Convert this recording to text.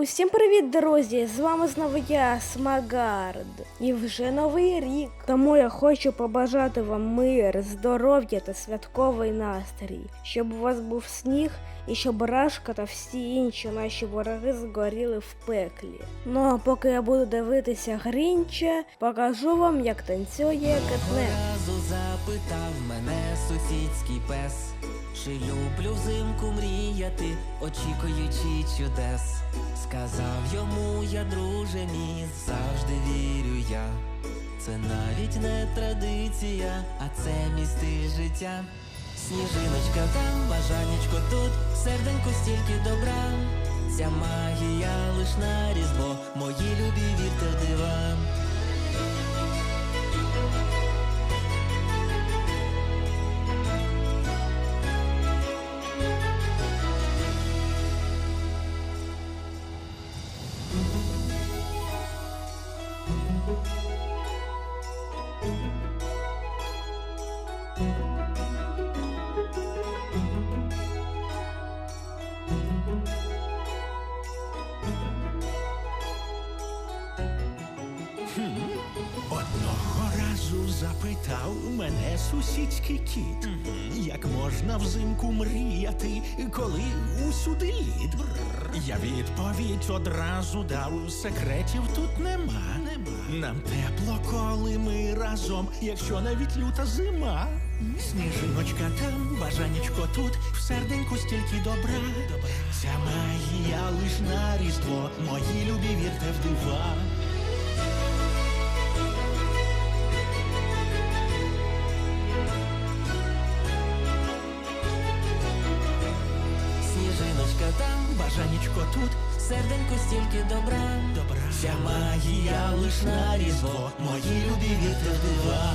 Усім привіт, друзі! З вами знову я, Смагард. І вже новий рік. Тому я хочу побажати вам мир, здоров'я та святковий настрій, щоб у вас був сніг і щоб Рашка та всі інші наші вороги згоріли в пеклі. Ну а поки я буду дивитися Грінча, покажу вам, як танцює Кетнеп. Разу запитав мене сусідський пес, чи люблю взимку мріяти, очікуючи чудес. Сказав йому я, друже мій, завжди вірю я. Це навіть не традиція, а це мій життя. Сніжиночка там, бажанечко тут, серденько стільки добра. Ця магія лиш на різдво, Одного разу запитав мене сусідський кіт, як можна взимку мріяти, коли усюди лід. Я відповідь одразу дав, секретів тут нема. Нам тепло, коли ми разом, якщо навіть люта зима. Сніжиночка там, бажанечко тут, в серденьку стільки добра. Ця магія лиш на різдво, мої любі вірте в дива. Там, Бажанечко тут, серденько стільки добра. добра. Вся магія лиш на різдво, Мої любі вірте в дива.